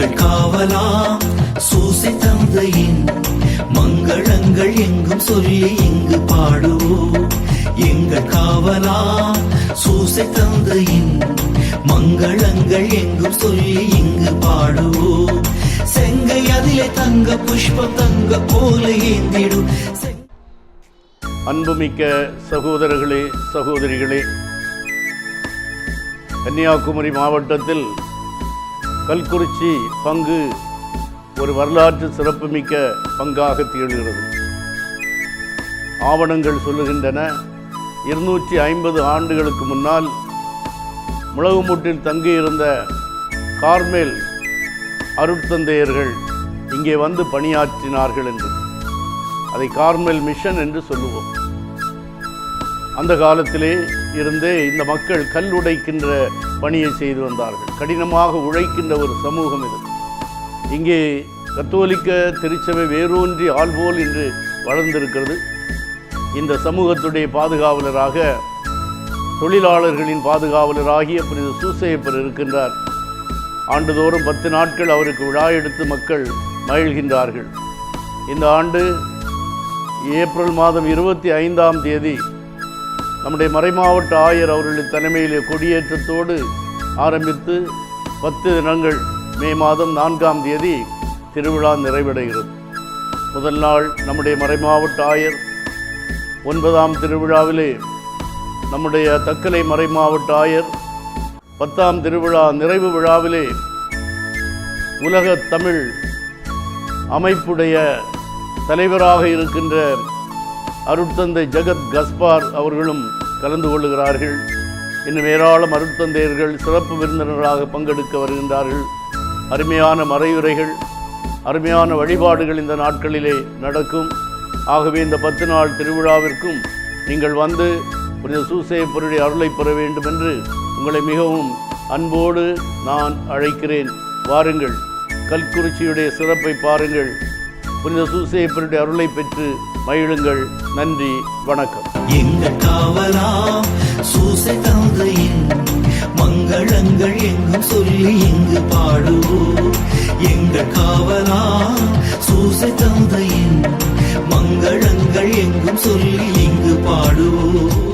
எங்கள் காவலாம். சூசை தந்தையின் மங்களங்கள் எங்கும் சொல்லி இங்கு பாடுவோம். எங்கள் காவலாம். சூசை தந்தையின் மங்களங்கள் எங்கும் சொல்லி இங்கு பாடுவோம். செங்கை அதிலே தங்க புஷ்பம் தங்க போல ஏந்திடும். அன்புமிக்க சகோதரர்களே சகோதரிகளே கன்னியாகுமரி மாவட்டத்தில் கல்குறிச்சி பங்கு ஒரு வரலாற்று சிறப்புமிக்க பங்காக திகழ்கிறது. ஆவணங்கள் சொல்லுகின்றன. இருநூற்றி ஐம்பது ஆண்டுகளுக்கு முன்னால் முளகுமூட்டில் தங்கியிருந்த கார்மேல் அருட்தந்தையர்கள் இங்கே வந்து பணியாற்றினார்கள் என்று. அதை கார்மேல் மிஷன் என்று சொல்லுவோம். அந்த காலத்திலே இருந்தே இந்த மக்கள் கல் உடைக்கின்ற பணியை செய்து வந்தார்கள். கடினமாக உழைக்கின்ற ஒரு சமூகம் இது. இங்கே கத்தோலிக்க திருச்சபை வேரூன்றி ஆள்போல் இன்று வளர்ந்திருக்கிறது. இந்த சமூகத்துடைய பாதுகாவலராக தொழிலாளர்களின் பாதுகாவலராகிய புனித சூசையப்பர் இருக்கின்றார். ஆண்டுதோறும் பத்து நாட்கள் அவருக்கு விழா எடுத்து மக்கள் மகிழ்கின்றார்கள். இந்த ஆண்டு ஏப்ரல் மாதம் இருபத்தி ஐந்தாம் தேதி நம்முடைய மறைமாவட்ட ஆயர் அவர்களின் தலைமையிலே கொடியேற்றத்தோடு ஆரம்பித்து பத்து தினங்கள் மே மாதம் நான்காம் தேதி திருவிழா நிறைவடைகிறது. முதல் நாள் நம்முடைய மறைமாவட்ட ஆயர் ஒன்பதாம் திருவிழாவிலே நம்முடைய தக்கலை மறைமாவட்ட ஆயர் பத்தாம் திருவிழா நிறைவு விழாவிலே உலக தமிழ் அமைப்புடைய தலைவராக இருக்கின்ற அருட்தந்தை ஜெகத் கஸ்பார் அவர்களும் கலந்து கொள்ளுகிறார்கள். இன்னும் ஏராளம் அருட்தந்தையர்கள் சிறப்பு விருந்தினர்களாக பங்கெடுக்க வருகின்றார்கள். அருமையான மறையுரைகள் அருமையான வழிபாடுகள் இந்த நாட்களிலே நடக்கும். ஆகவே இந்த பத்து நாள் திருவிழாவிற்கும் நீங்கள் வந்து புனித சூசேப்பருடைய அருளை பெற வேண்டும் என்று உங்களை மிகவும் அன்போடு நான் அழைக்கிறேன். வாருங்கள் கல்குறிச்சியுடைய சிறப்பை பாருங்கள். புனித சூசேப்பருடைய அருளை பெற்று மகிழுங்கள். நன்றி வணக்கம். எங்கள் காவலாம் சூசை தந்தையின் மங்களங்கள் எங்கும் சொல்லி எங்கு பாடுவோம். எங்கள் காவலாம் சூசை தந்தையின் மங்களங்கள் எங்கும் சொல்லி இங்கு பாடுவோம்.